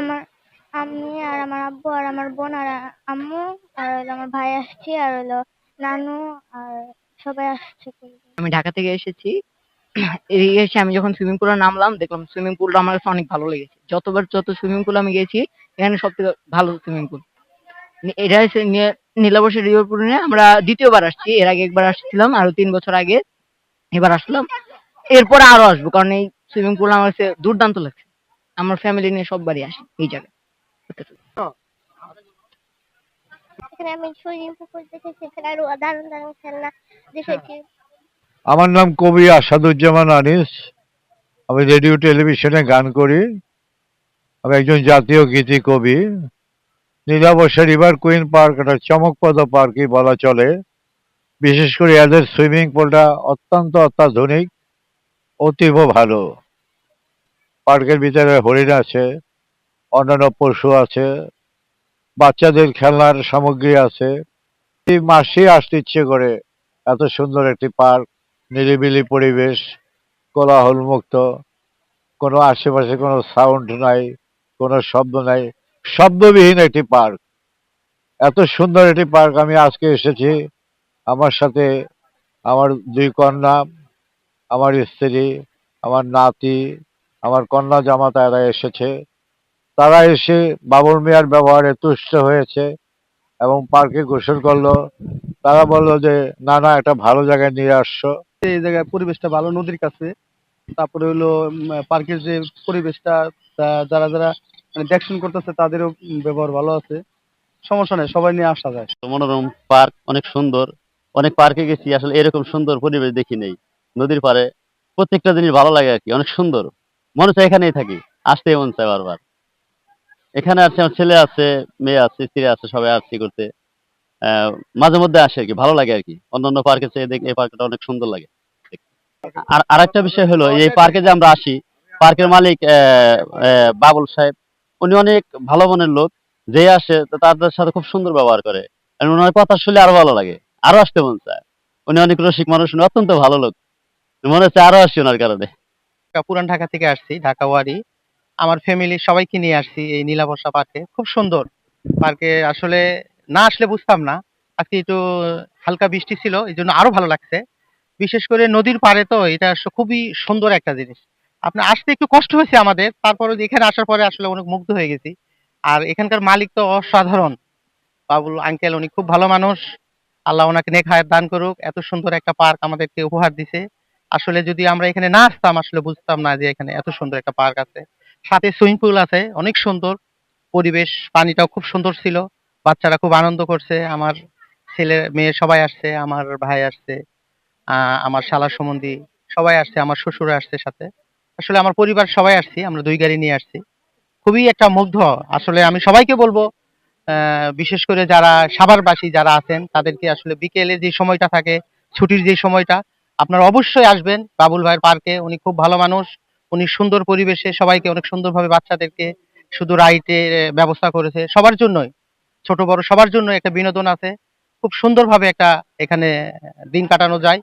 আমার আমি আর আমার আব্বু আর আমার বোন আর আম্মু আর আমার ভাই আসছে আর হলো নানু আর সবাই আসছে আমি ঢাকা থেকে এসেছি। এসে আমি যখন সুইমিং পুলে নামলাম, দেখলাম সুইমিং পুলটা আমার কাছে অনেক ভালো লেগেছে। যতবার, যত সুইমিং পুল আমি গেছি, এখানে সব থেকে ভালো সুইমিং পুল এটা হচ্ছে নি- নীলাবর্ষী রিভার পুলে আমরা দ্বিতীয়বার আসছি। এর আগে একবার আসছিলাম, আরও তিন বছর আগে। এবার আসলাম। এরপরে আরও আসব, কারণ এই সুইমিং পুল আমার কাছে দুর্দান্ত লাগছে। আমার ফ্যামিলি নিয়ে সববারই আসি এই জায়গায়। আমি খেলনা দেখেছি। আমার নাম কবি আসাদুজ্জামান আনিস। আমি রেডিও টেলিভিশনে গান করি। আমি একজন জাতীয় গীতি কবি। নীলাবর্ষা রিভার কুইন পার্ক একটা চমকপ্রদ পার্কই বলা চলে। বিশেষ করে এদের সুইমিং পুলটা অত্যন্ত অত্যাধুনিক অতীব ভালো। পার্কের ভিতরে হরিণ আছে, অন্যান্য পশু আছে, বাচ্চাদের খেলনার সামগ্রী আছে। এই মাসেই আসতে ইচ্ছে করে এত সুন্দর একটি পার্ক, নিরিবিলি পরিবেশ কোলাহল মুক্ত কোনো আশেপাশে কোনো সাউন্ড নাই, কোনো শব্দ নাই, শব্দবিহীন একটি পার্ক। এত সুন্দর একটি পার্ক আমি আজকে এসেছি। আমার সাথে আমার দুই কন্যা, আমার স্ত্রী, আমার নাতি আমার কন্যা জামাতা এরা এসেছে। তারা এসে বাবুল মিয়ার ব্যবহারে তুষ্ট হয়েছে এবং পার্কে গোসল করল। তারা বলল যে না না একটা ভালো জায়গায় নিয়ে আসছো। এই জায়গায় পরিবেশটা ভালো নদীর কাছে। তারপরে হলো পার্কের যে পরিবেশটা যারা যারা মানে দেখশন করতেছে তাদেরও ব্যবহার ভালো আছে। সমস্যা নেই সবাই নিয়ে আসা যায়। মনোরম পার্ক অনেক সুন্দর। অনেক পার্কে গেছি আসলে এরকম সুন্দর পরিবেশ দেখি নেই। নদীর পারে প্রত্যেকটা জিনিস ভালো লাগে আর কি অনেক সুন্দর। মনে চায় এখানেই থাকি। আসতে মন চায় বারবার। এখানে আছে আমার ছেলে আছে, মেয়ে আছে, স্ত্রী আছে, সবাই আসছি করতে। মাঝে মধ্যে আসে আর কি, ভালো লাগে আর কি। অন্যান্য পার্কে চেয়ে এই পার্কটা অনেক সুন্দর লাগে। আর আরেকটা বিষয় হলো, এই পার্কে যে আমরা আসি, পার্কের মালিক বাবুল সাহেব, উনি অনেক ভালো মনের লোক। যে আসে তাদের সাথে খুব সুন্দর ব্যবহার করে। ওনার কথা শুনলে আরও ভালো লাগে, আরও আসতে মন চায়। উনি অনেক রসিক মানুষ অত্যন্ত ভালো লোক। মনে হচ্ছে আরও আসি ওনার কারণে। পুরান ঢাকা থেকে আসছি, ঢাকা ওয়ারি। আমার ফ্যামিলি সবাইকে নিয়ে আসছি এই নীলাবর্ষা পার্কে। খুব সুন্দর। পার্কে আসলে না আসলে বুঝতাম না। আজকে একটু হালকা বৃষ্টি ছিল, এই জন্য আরও ভালো লাগছে। বিশেষ করে নদীর পাড়ে তো এটা খুবই সুন্দর একটা জিনিস। আপনার আসতে একটু কষ্ট হয়েছে আমাদের, তারপরে এখানে আসার পরে আসলে অনেক মুগ্ধ হয়ে গেছি। আর এখানকার মালিক তো অসাধারণ। বাবুল আঙ্কেল উনি খুব ভালো মানুষ। আল্লাহ ওনাকে নেক দান করুক। এত সুন্দর একটা পার্ক আমাদেরকে উপহার দিছে। আসলে যদি আমরা এখানে না আসতাম, আসলে বুঝতাম না যে এখানে এত সুন্দর একটা পার্ক আছে। সাথে সুইমিং পুল আছে, অনেক সুন্দর। পরিবেশ, পানিটাও খুব সুন্দর ছিল। বাচ্চারা খুব আনন্দ করছে। আমার ছেলে, মেয়ে সবাই আসছে, আমার ভাই আসছে আমার শালা সম্বন্ধী সবাই আসছে, আমার শ্বশুর আসছে সাথে। আসলে আমার পরিবার সবাই আসছি, আমরা দুই গাড়ি নিয়ে আসছি। খুবই একটা মুগ্ধ। আসলে আমি সবাইকে বলব বিশেষ করে যারা সাভারবাসী যারা আছেন, তাদেরকে আসলে বিকেলে যে সময়টা থাকে, ছুটির যে সময়টা আপনারা অবশ্যই আসবেন বাবুল ভাইয়ের পার্কে উনি খুব ভালো মানুষ। উনি সুন্দর পরিবেশে সবাইকে অনেক সুন্দরভাবে বাচ্চাদেরকে শুধু রাইটের ব্যবস্থা করেছে। সবার জন্যই, ছোট বড় সবার জন্য একটা বিনোদন আছে। খুব সুন্দরভাবে একটা এখানে দিন কাটানো যায়।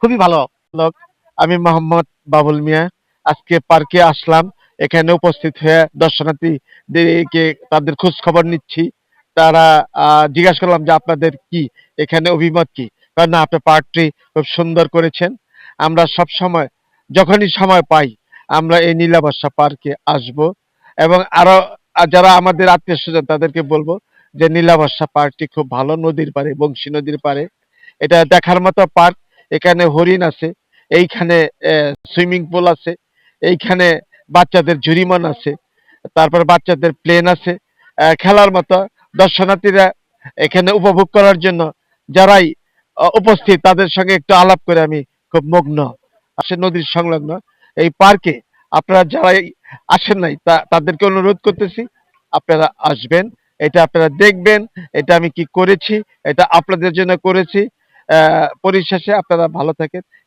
খুবই ভালো লোক। আমি মোহাম্মদ বাবুল মিয়া। আজকে পার্কে আসলাম। এখানে উপস্থিত হয়ে দর্শনার্থীদেরকে তাদের খোঁজ খবর নিচ্ছি। তারা জিজ্ঞাসা করলাম যে আপনাদের কি? এখানে অভিমত কি? কারণ আপনি পার্কটি খুব সুন্দর করেছেন। আমরা সব সময় যখনই সময় পাই আমরা এই নীলাবর্ষা পার্কে আসব এবং আরও আহ, যারা আমাদের আত্মীয় স্বজন তাদেরকে বলব যে নীলাবর্ষা পার্কটি খুব ভালো নদীর পারে বংশী নদীর পারে এটা দেখার মতো পার্ক এখানে হরিণ আছে এইখানে সুইমিং পুল আছে এইখানে বাচ্চাদের জুরিমান আছে তারপর বাচ্চাদের প্লেন আছে। খেলার মতো দর্শনার্থীরা এখানে উপভোগ করার জন্য যারাই উপস্থিত। তাদের সঙ্গে একটু আলাপ করে আমি খুব মগ্ন। আসে নদীর সংলগ্ন এই পার্কে আপনারা যারা আসেন নাই তাদেরকে অনুরোধ করতেছি, আপনারা আসবেন। এটা আপনারা দেখবেন, এটা আমি কি করেছি, এটা আপনাদের জন্য করেছি। পরিশেষে আপনারা ভালো থাকেন।